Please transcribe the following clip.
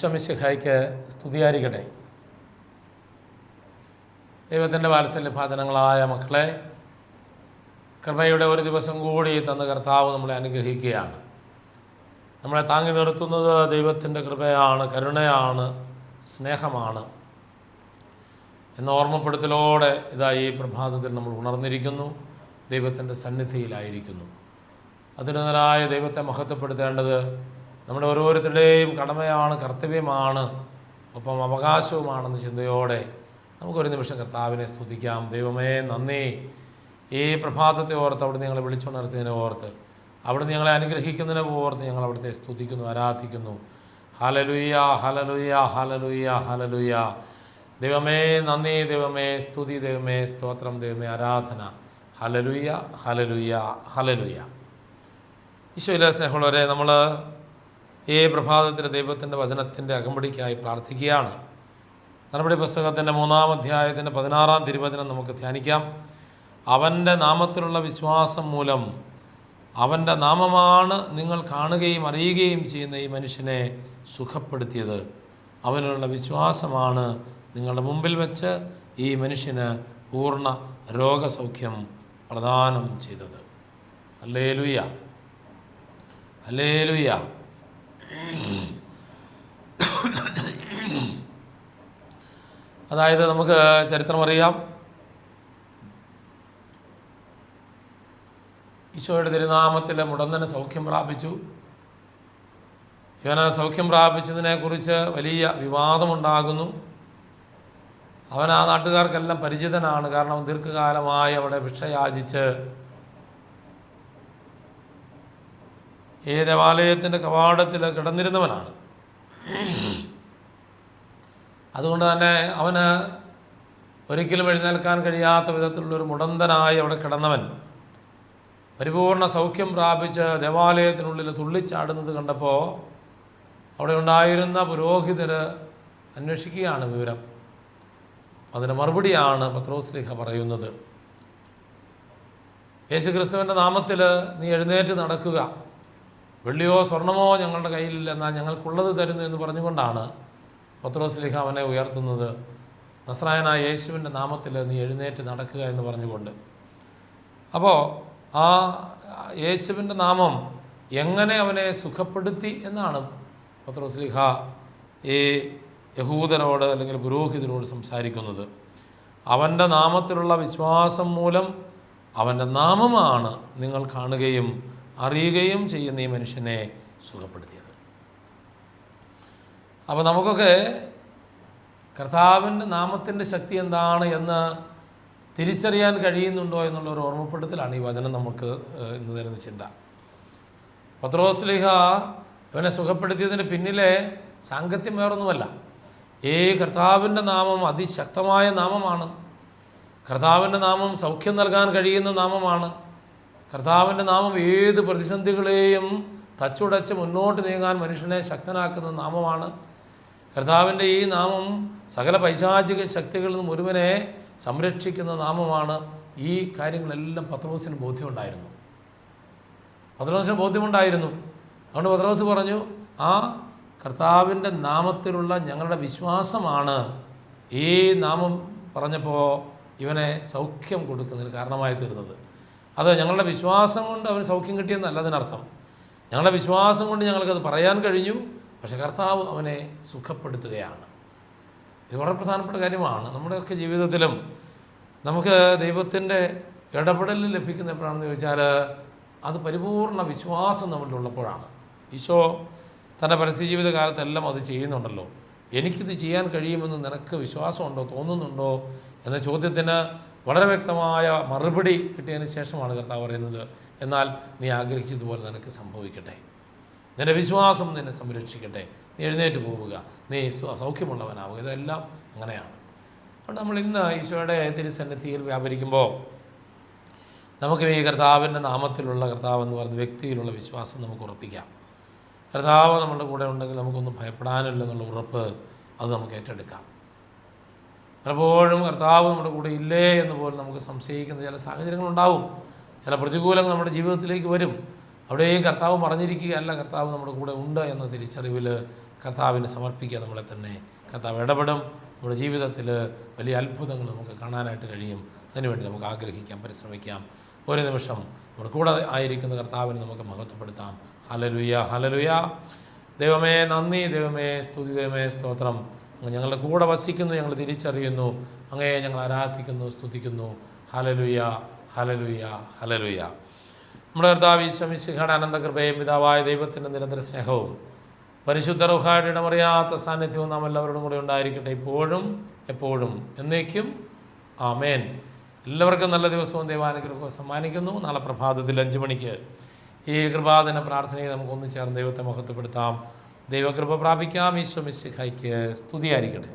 ഈശ്വമിശിഹായ്ക്ക് സ്തുതിയായിരിക്കട്ടെ. ദൈവത്തിന്റെ വാത്സല്യഭാചനങ്ങളായ മക്കളെ കൃപയുടെ ഒരു ദിവസം കൂടി തന്ന കർത്താവ് നമ്മളെ അനുഗ്രഹിക്കുകയാണ്. നമ്മളെ താങ്ങി നിർത്തുന്നത് ദൈവത്തിന്റെ കൃപയാണ് കരുണയാണ് സ്നേഹമാണ്. എന്ന ഓർമ്മപ്പെടുത്തലോടെ ഇതായി ഈ പ്രഭാതത്തിൽ നമ്മൾ ഉണർന്നിരിക്കുന്നു ദൈവത്തിന്റെ സന്നിധിയിലായിരിക്കുന്നു. അതിനുതരായ ദൈവത്തെ മഹത്വപ്പെടുത്തേണ്ടത് നമ്മുടെ ഓരോരുത്തരുടെയും കടമയാണ് കർത്തവ്യമാണ് ഒപ്പം അവകാശവുമാണെന്ന ചിന്തയോടെ നമുക്കൊരു നിമിഷം കർത്താവിനെ സ്തുതിക്കാം. ദൈവമേ നന്ദി. ഈ പ്രഭാതത്തെ ഓർത്ത് അവിടെ ഞങ്ങളെ വിളിച്ചുണർത്തിയതിനെ ഓർത്ത് അവിടുന്ന് ഞങ്ങളെ അനുഗ്രഹിക്കുന്നതിനെ ഓർത്ത് ഞങ്ങൾ അവിടുത്തെ സ്തുതിക്കുന്നു ആരാധിക്കുന്നു. ഹലലുയ്യ ഹലലുയ്യ ഹലലുയ്യ ഹലലുയ്യ ദൈവമേ നന്ദി ദൈവമേ സ്തുതി ദൈവമേ സ്തോത്രം ദൈവമേ ആരാധന. ഹലലുയ്യ ഹലലുയ്യ ഹലലുയ്യ ഈശോയിലെ സ്നേഹമുള്ളവരെ നമ്മൾ ഈ പ്രഭാതത്തിൽ ദൈവത്തിന്റെ വചനത്തിന്റെ അകമ്പടിക്കായി പ്രാർത്ഥിക്കുകയാണ്. നടപടി പുസ്തകത്തിന്റെ മൂന്നാം അധ്യായത്തിന്റെ പതിനാറാം തിരുവചനം നമുക്ക് ധ്യാനിക്കാം. അവന്റെ നാമത്തിലുള്ള വിശ്വാസം മൂലം അവന്റെ നാമമാണ് നിങ്ങൾ കാണുകയും അറിയുകയും ചെയ്യുന്ന ഈ മനുഷ്യനെ സുഖപ്പെടുത്തിയത്. അവനുള്ള വിശ്വാസമാണ് നിങ്ങളുടെ മുമ്പിൽ വെച്ച് ഈ മനുഷ്യന് പൂർണ രോഗസൗഖ്യം പ്രദാനം ചെയ്തത്. അല്ലേലുയ്യ അല്ലേലുയ്യ അതായത് നമുക്ക് ചരിത്രമറിയാം ഈശോയുടെ തിരുനാമത്തിൽ മുടന്തന് സൗഖ്യം പ്രാപിച്ചു. ഇവന് സൗഖ്യം പ്രാപിച്ചതിനെക്കുറിച്ച് വലിയ വിവാദമുണ്ടാകുന്നു. അവൻ ആ നാട്ടുകാർക്കെല്ലാം പരിചിതനാണ്. കാരണം ദീർഘകാലമായി അവിടെ ഭിക്ഷയാചിച്ച് ഈ ദേവാലയത്തിന്റെ കവാടത്തിൽ കിടന്നിരുന്നവനാണ്. അതുകൊണ്ട് തന്നെ അവന് ഒരിക്കലും എഴുന്നേൽക്കാൻ കഴിയാത്ത വിധത്തിലുള്ളൊരു മുടന്തനായി അവിടെ കിടന്നവൻ പരിപൂർണ സൗഖ്യം പ്രാപിച്ച് ദേവാലയത്തിനുള്ളിൽ തുള്ളിച്ചാടുന്നത് കണ്ടപ്പോൾ അവിടെ ഉണ്ടായിരുന്ന പുരോഹിതർ അന്വേഷിക്കുകയാണ് വിവരം. അതിന് മറുപടിയാണ് പത്രോസ്ലിഹ പറയുന്നത്. യേശുക്രിസ്തുവിന്റെ നാമത്തിൽ നീ എഴുന്നേറ്റ് നടക്കുക. വെള്ളിയോ സ്വർണമോ ഞങ്ങളുടെ കയ്യിലില്ല എന്നാൽ ഞങ്ങൾക്കുള്ളത് തരുന്നു എന്ന് പറഞ്ഞുകൊണ്ടാണ് പത്രോസ്ലിഹ അവനെ ഉയർത്തുന്നത്. നസ്രായനായ യേശുവിന്റെ നാമത്തിൽ നീ എഴുന്നേറ്റ് നടക്കുക എന്ന് പറഞ്ഞുകൊണ്ട്. അപ്പോൾ ആ യേശുവിന്റെ നാമം എങ്ങനെ അവനെ സുഖപ്പെടുത്തി എന്നാണ് പത്രോസ്ലിഹ ഈ യഹൂദനോട് അല്ലെങ്കിൽ പുരോഹിതനോട് സംസാരിക്കുന്നത്. അവന്റെ നാമത്തിലുള്ള വിശ്വാസം മൂലം അവന്റെ നാമമാണ് നിങ്ങൾ കാണുകയും അറിയുകയും ചെയ്യുന്ന ഈ മനുഷ്യനെ സുഖപ്പെടുത്തിയത്. അപ്പോൾ നമുക്കൊക്കെ കർത്താവിന്റെ നാമത്തിന്റെ ശക്തി എന്താണ് എന്ന് തിരിച്ചറിയാൻ കഴിയുന്നുണ്ടോ എന്നുള്ള ഒരു ഓർമ്മപ്പെടുത്തലാണ് ഈ വചനം നമുക്ക് ഇന്ന് തരുന്ന ചിന്ത. പത്രോസ്ലിഹ ഇവനെ സുഖപ്പെടുത്തിയതിന് പിന്നിലെ സാങ്കത്യം വേറൊന്നുമല്ല. ഏ കർത്താവിന്റെ നാമം അതിശക്തമായ നാമമാണ്. കർത്താവിന്റെ നാമം സൗഖ്യം നൽകാൻ കഴിയുന്ന നാമമാണ്. കർത്താവിന്റെ നാമം ഏത് പ്രതിസന്ധികളെയും തച്ചുടച്ച് മുന്നോട്ട് നീങ്ങാൻ മനുഷ്യനെ ശക്തനാക്കുന്ന നാമമാണ്. കർത്താവിന്റെ ഈ നാമം സകല പൈശാചിക ശക്തികളിൽ നിന്നും ഒരുവനെ സംരക്ഷിക്കുന്ന നാമമാണ്. ഈ കാര്യങ്ങളെല്ലാം പത്രോസിന് ബോധ്യമുണ്ടായിരുന്നു. പത്രോസിന് ബോധ്യമുണ്ടായിരുന്നു. അതുകൊണ്ട് പത്രോസ് പറഞ്ഞു ആ കർത്താവിന്റെ നാമത്തിലുള്ള ഞങ്ങളുടെ വിശ്വാസമാണ്. ഈ നാമം പറഞ്ഞപ്പോൾ ഇവനെ സൗഖ്യം കൊടുക്കുന്നതിന് കാരണമായി തീർന്നത്. അത് ഞങ്ങളുടെ വിശ്വാസം കൊണ്ട് അവന് സൗഖ്യം കിട്ടിയെന്നല്ല അതിനർത്ഥം. ഞങ്ങളുടെ വിശ്വാസം കൊണ്ട് ഞങ്ങൾക്കത് പറയാൻ കഴിഞ്ഞു പക്ഷെ കർത്താവ് അവനെ സുഖപ്പെടുത്തുകയാണ്. ഇത് വളരെ പ്രധാനപ്പെട്ട കാര്യമാണ്. നമ്മുടെയൊക്കെ ജീവിതത്തിലും നമുക്ക് ദൈവത്തിന്റെ ഇടപെടൽ ലഭിക്കുന്ന എപ്പോഴാണെന്ന് ചോദിച്ചാൽ അത് പരിപൂർണ വിശ്വാസം നമ്മളിലുള്ളപ്പോഴാണ് ഈശോ തന്റെ പരസ്യ ജീവിതകാലത്തെല്ലാം അത് ചെയ്യുന്നുണ്ടല്ലോ. എനിക്കിത് ചെയ്യാൻ കഴിയുമെന്ന് നിനക്ക് വിശ്വാസമുണ്ടോ തോന്നുന്നുണ്ടോ എന്ന ചോദ്യത്തിന് വളരെ വ്യക്തമായ മറുപടി കിട്ടിയതിന് ശേഷമാണ് കർത്താവ് പറയുന്നത് എന്നാൽ നീ ആഗ്രഹിച്ചതുപോലെ നിനക്ക് സംഭവിക്കട്ടെ. നിന്റെ വിശ്വാസം നിന്നെ സംരക്ഷിക്കട്ടെ. നീ എഴുന്നേറ്റ് പോവുക. നീ സൗഖ്യമുള്ളവനാവുക. ഇതെല്ലാം അങ്ങനെയാണ്. അതുകൊണ്ട് നമ്മൾ ഇന്ന് ഈശോയുടെ തിരുസന്നിധിയിൽ വ്യാപരിക്കുമ്പോൾ നമുക്ക് ഈ കർത്താവിന്റെ നാമത്തിലുള്ള കർത്താവ് എന്ന് പറയുന്ന വ്യക്തിയിലുള്ള വിശ്വാസം നമുക്ക് ഉറപ്പിക്കാം. കർത്താവ് നമ്മുടെ കൂടെ ഉണ്ടെങ്കിൽ നമുക്കൊന്നും ഭയപ്പെടാനില്ല എന്നുള്ള ഉറപ്പ് അത് നമുക്ക് ഏറ്റെടുക്കാം. പലപ്പോഴും കർത്താവ് നമ്മുടെ കൂടെ ഇല്ലേ എന്ന് പോലും നമുക്ക് സംശയിക്കുന്ന ചില സാഹചര്യങ്ങളുണ്ടാവും. ചില പ്രതികൂലങ്ങൾ നമ്മുടെ ജീവിതത്തിലേക്ക് വരും. അവിടെയും കർത്താവ് പറഞ്ഞിരിക്കുകയല്ല കർത്താവ് നമ്മുടെ കൂടെ ഉണ്ട് എന്ന തിരിച്ചറിവിൽ കർത്താവിന് സമർപ്പിക്കുക നമ്മളെ തന്നെ കർത്താവ് ഇടപെടും. നമ്മുടെ ജീവിതത്തിൽ വലിയ അത്ഭുതങ്ങൾ നമുക്ക് കാണാനായിട്ട് കഴിയും. അതിനുവേണ്ടി നമുക്ക് ആഗ്രഹിക്കാം പരിശ്രമിക്കാം. ഒരു നിമിഷം നമ്മുടെ കൂടെ ആയിരിക്കുന്ന കർത്താവിനെ നമുക്ക് മഹത്വപ്പെടുത്താം. ഹലലുയ ഹലലുയ ദൈവമേ നന്ദി. ദൈവമേ സ്തുതി. ദൈവമേ സ്തോത്രം. ഞങ്ങളുടെ കൂടെ വസിക്കുന്നു ഞങ്ങൾ തിരിച്ചറിയുന്നു. അങ്ങയെ ഞങ്ങൾ ആരാധിക്കുന്നു സ്തുതിക്കുന്നു. ഹലലുയ ഹലലുയ ഹലലുയ നമ്മുടെ കർത്താവ് ഈശ്വമിശിഖയുടെ അനന്തകൃപയും പിതാവായ ദൈവത്തിന്റെ നിരന്തര സ്നേഹവും പരിശുദ്ധ റുഹായുടെ ഇടമറിയാത്ത സാന്നിധ്യവും നാം എല്ലാവരോടും കൂടെ ഉണ്ടായിരിക്കട്ടെ ഇപ്പോഴും എപ്പോഴും എന്നേക്കും. ആമേൻ. എല്ലാവർക്കും നല്ല ദിവസവും ദൈവാനുഗ്രഹവും സമ്മാനിക്കുന്നു. നാളെ പ്രഭാതത്തിൽ അഞ്ച് മണിക്ക് ഈ കൃപാദിന പ്രാർത്ഥനയെ നമുക്ക് ഒന്ന് ചേർന്ന് ദൈവത്തെ മഹത്വപ്പെടുത്താം. ദൈവകൃപ പ്രാപിക്കാം ഈശ്വമിശിഖയ്ക്ക് സ്തുതിയായിരിക്കട്ടെ.